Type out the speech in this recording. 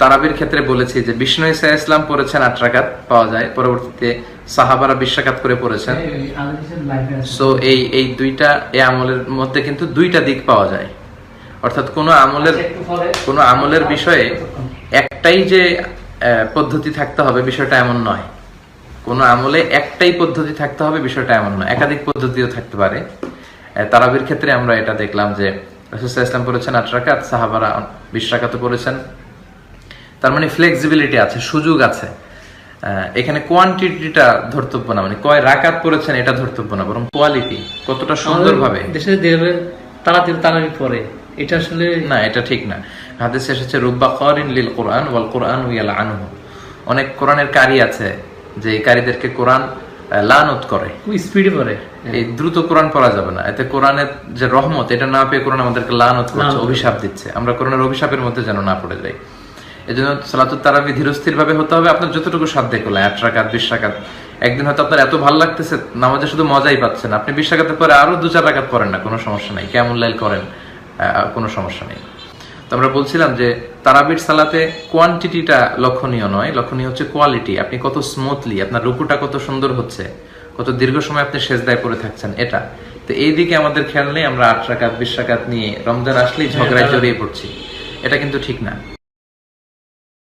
তারাবির ক্ষেত্রে বলেছি যে বিষ্ণু ইসা ইসলাম পড়েছেন আট রাকাত পাওয়া যায়। পরবর্তীতে সাহাবারা বিশ রাকাত করে পড়েছেন। সো এই এই দুইটা এই আমলের মধ্যে কিন্তু দুইটা দিক পাওয়া যায়। অর্থাৎ কোনো আমলের কোনো আমলের বিষয়ে একটাই যে পদ্ধতি থাকতে হবে বিষয়টা এমন নয়। কোনো আমলে একটাই পদ্ধতি থাকতে হবে বিষয়টা এমন নয়। একাধিক পদ্ধতিও থাকতে পারে। তারাবির ক্ষেত্রে আমরা এটা দেখলাম যে রসুল্লাহ ইসলাম পড়েছেন আট রাকাত সাহাবারা বিশ রাকাতও পড়েছেন। তার মানে ফ্লেক্সিবিলিটি আছে সুযোগ আছে। এখানে কোয়ান্টিটিটা ধর্তব্য না মানে কয় রাকাত পড়েছেন এটা ধর্তব্য না বরং কোয়ালিটি কতটা সুন্দরভাবে। দেশে দেখবে তাড়াতাড়ি তাড়াতাড়ি পরে এটা আসলে না এটা ঠিক না। হাদিসে এসেছে রুব্বা করিন লিল কোরআন ওয়াল কোরআন ইয়ালা আনহু। অনেক কোরআনের কারি আছে যে এই কারীদেরকে কোরআন লানত করে। স্পিডে পরে এই দ্রুত কোরআন পড়া যাবে না। এতে কোরআনের যে রহমত এটা না পেয়ে কোরআন আমাদেরকে লানত করছে অভিশাপ দিচ্ছে। আমরা কোরআনের অভিশাপের মধ্যে যেন না পড়ে যাই। এই জন্য সালাতুত তারাবি ধীরস্থির ভাবে হতে হবে। আপনার যতটুকু সাধ্য করলেন আট রাকাত, বিশ রাকাত। একদিন হয়তো আপনার এত ভালো লাগতেছে, নামাজে শুধু মজাই পাচ্ছেন। আপনি বিশ রাকাতের পরে আরও দু চার রাকাত পড়েন না, কোনো সমস্যা নাই। কেমন লাইল করেন কোনো সমস্যা নেই। তো আমরা বলছিলাম যে তারাবির সালাতে কোয়ান্টিটিটা লক্ষণীয় নয়, লক্ষণীয় হচ্ছে কোয়ালিটি। আপনি কত স্মুথলি আপনার রুকুটা কত সুন্দর হচ্ছে, কত দীর্ঘ সময় আপনি সেজদায় পড়ে থাকছেন, এটা। তো এই দিকে আমাদের খেয়াল নেই, আমরা আট রাকাত, বিশ রাকাত নিয়ে রমজান আসলেই ঝগড়ায় জড়িয়ে পড়ছি। এটা কিন্তু ঠিক না।